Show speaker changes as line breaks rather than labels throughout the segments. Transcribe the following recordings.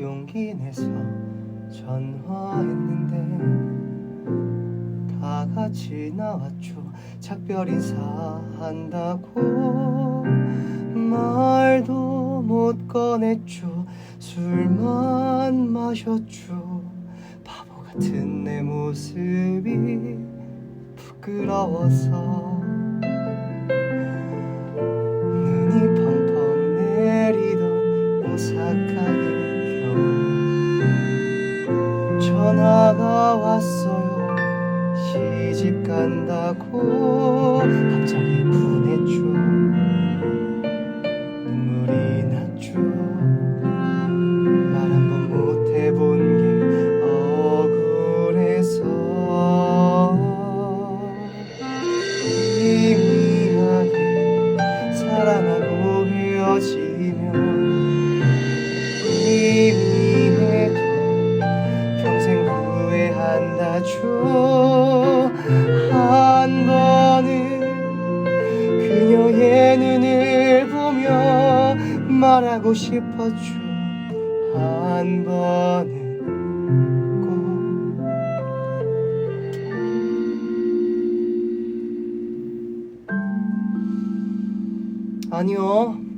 용기 내서 전화했는데 다 같이 나왔죠. 작별 인사한다고 말도 못 꺼냈죠. 술만 마셨죠. 바보 같은 내 모습이 부끄러워서 눈이 펑펑 내리던 오사카 전화가 왔어요. 시집 간다고 갑자기 분했죠 후회한다죠 한 번은 그녀의 눈을 보며 말하고 싶었죠 한 번은 꼭 아니요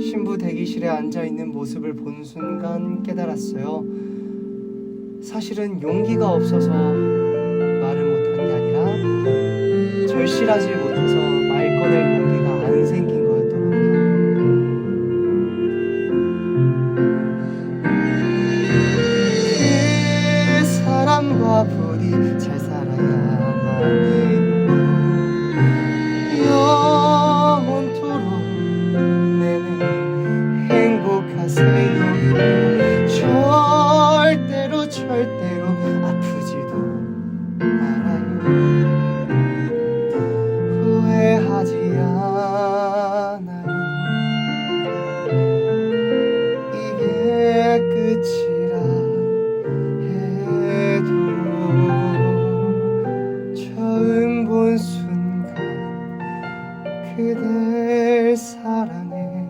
신부 대기실에 앉아 있는 모습을 본 순간 깨달았어요. 사실은 용기가 없어서 말을 못한 게 아니라 절실하지 못해서 말 꺼낼 용기가 안 생긴 거였더라고요. 그 사람과 부디 잘 살아야만 해요. 영원토록 내내 행복하세요. 그대로 아프지도 않아요. 후회하지 않아요. 이게 끝이라 해도 처음 본 순간 그댈 사랑해.